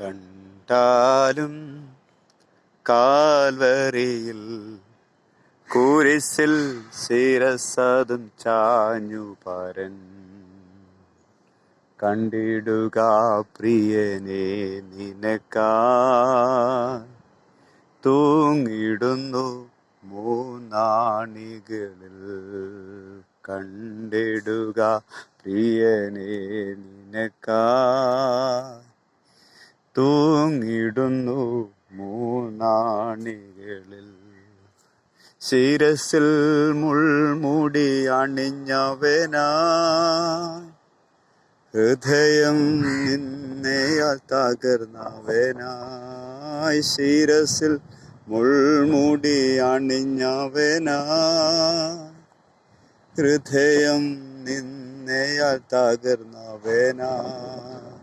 കണ്ടാലും കാൽവരിയിൽ കുരിശിൽ ശിരസതും ചാഞ്ഞു പരൻ. കണ്ടിടുക പ്രിയനെ നിനക്കാ തൂങ്ങിടുന്നു മൂന്നാണികളിൽ. കണ്ടിടുക പ്രിയനെ നിനക്കാ തൂങ്ങിടുന്നു മൂന്നാണികളിൽ. ശിരസിൽ മുൾമുടി അണിഞ്ഞവനായി. ഹൃദയം നിന്നെയാൽ തകർന്നവനായി. ശിരസിൽ മുൾമുടി അണിഞ്ഞവനായി. ഹൃദയം നിന്നെയാൽ തകർന്നവനായി.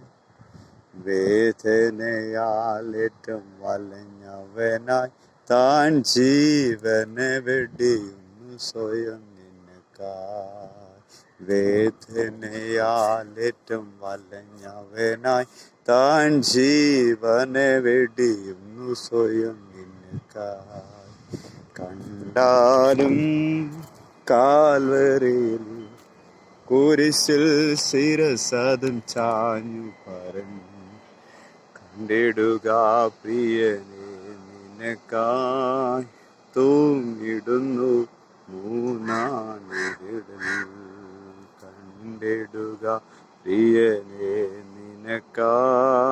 വേദനയാൽ ഏറ്റവും വലഞ്ഞവനായി താൻ ജീവനെ വെടിയുന്നു സ്വയം നിനക്കായി. വേദനയാലേറ്റം വലഞ്ഞവനായി താൻ ജീവനെ വെടിയുന്നു സ്വയം നിനക്കായി. കണ്ടാലും കാൽവരയിൽ കുരിശിൽ ശിരസതും ചാഞ്ഞു പറഞ്ഞു കണ്ടിടുക പ്രിയനെ നിനക്കായി തൂങ്ങിടുന്നു മൂന്നാനിടുന്നു കണ്ടിടുക പ്രിയനെ നിനക്കായി